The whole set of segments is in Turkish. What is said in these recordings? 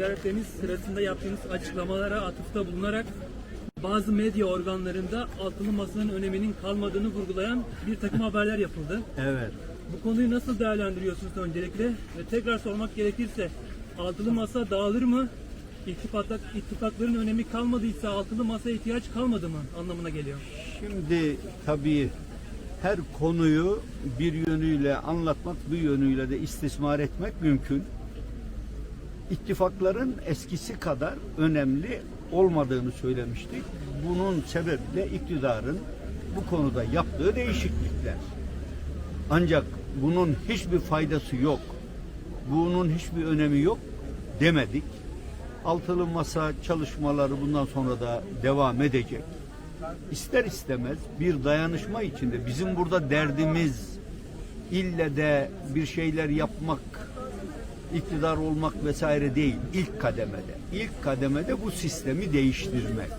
Ziyaretleriniz sırasında yaptığınız açıklamalara atıfta bulunarak bazı medya organlarında altılı masanın öneminin kalmadığını vurgulayan bir takım haberler yapıldı. Evet. Bu konuyu nasıl değerlendiriyorsunuz öncelikle? Ve tekrar sormak gerekirse altılı masa dağılır mı? İttifaklar, ittifakların önemi kalmadıysa altılı masaya ihtiyaç kalmadı mı anlamına geliyor. Şimdi tabii her konuyu bir yönüyle anlatmak, bir yönüyle de istismar etmek mümkün. İttifakların eskisi kadar önemli olmadığını söylemiştik. Bunun sebebi de iktidarın bu konuda yaptığı değişiklikler. Ancak bunun hiçbir faydası yok. Bunun hiçbir önemi yok demedik. Altılı masa çalışmaları bundan sonra da devam edecek. İster istemez bir dayanışma içinde bizim burada derdimiz ille de bir şeyler yapmak, iktidar olmak vesaire değil. İlk kademede. İlk kademede bu sistemi değiştirmek.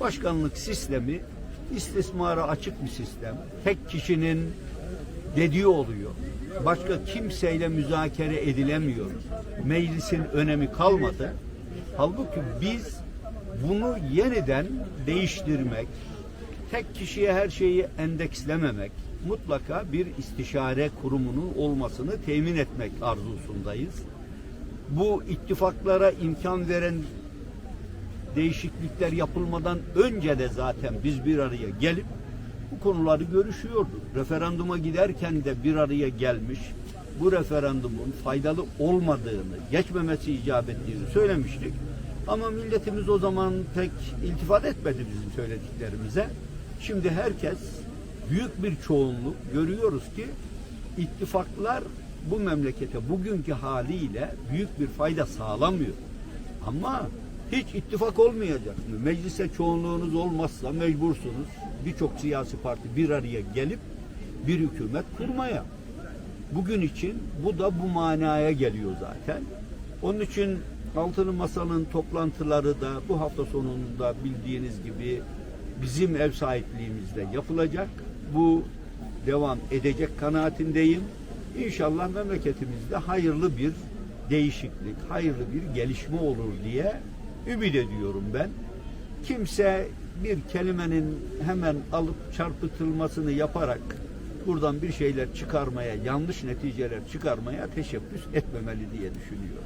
Başkanlık sistemi istismara açık bir sistem. Tek kişinin dediği oluyor. Başka kimseyle müzakere edilemiyor. Meclisin önemi kalmadı. Halbuki biz bunu yeniden değiştirmek, tek kişiye her şeyi endekslememek, mutlaka bir istişare kurumunun olmasını temin etmek arzusundayız. Bu ittifaklara imkan veren değişiklikler yapılmadan önce de zaten biz bir araya gelip bu konuları görüşüyorduk. Referanduma giderken de bir araya gelmiş, bu referandumun faydalı olmadığını, geçmemesi icap ettiğini söylemiştik. Ama milletimiz o zaman pek iltifat etmedi bizim söylediklerimize. Şimdi herkes büyük bir çoğunluk görüyoruz ki ittifaklar bu memlekete bugünkü haliyle büyük bir fayda sağlamıyor. Ama hiç ittifak olmayacak mı? Meclise çoğunluğunuz olmazsa mecbursunuz birçok siyasi parti bir araya gelip bir hükümet kurmaya. Bugün için bu da bu manaya geliyor zaten. Onun için Altılı Masa'nın toplantıları da bu hafta sonunda bildiğiniz gibi bizim ev sahipliğimizde yapılacak. Bu devam edecek kanaatindeyim. İnşallah memleketimizde hayırlı bir değişiklik, hayırlı bir gelişme olur diye ümit ediyorum ben. Kimse bir kelimenin hemen alıp çarpıtılmasını yaparak buradan bir şeyler çıkarmaya, yanlış neticeler çıkarmaya teşebbüs etmemeli diye düşünüyorum.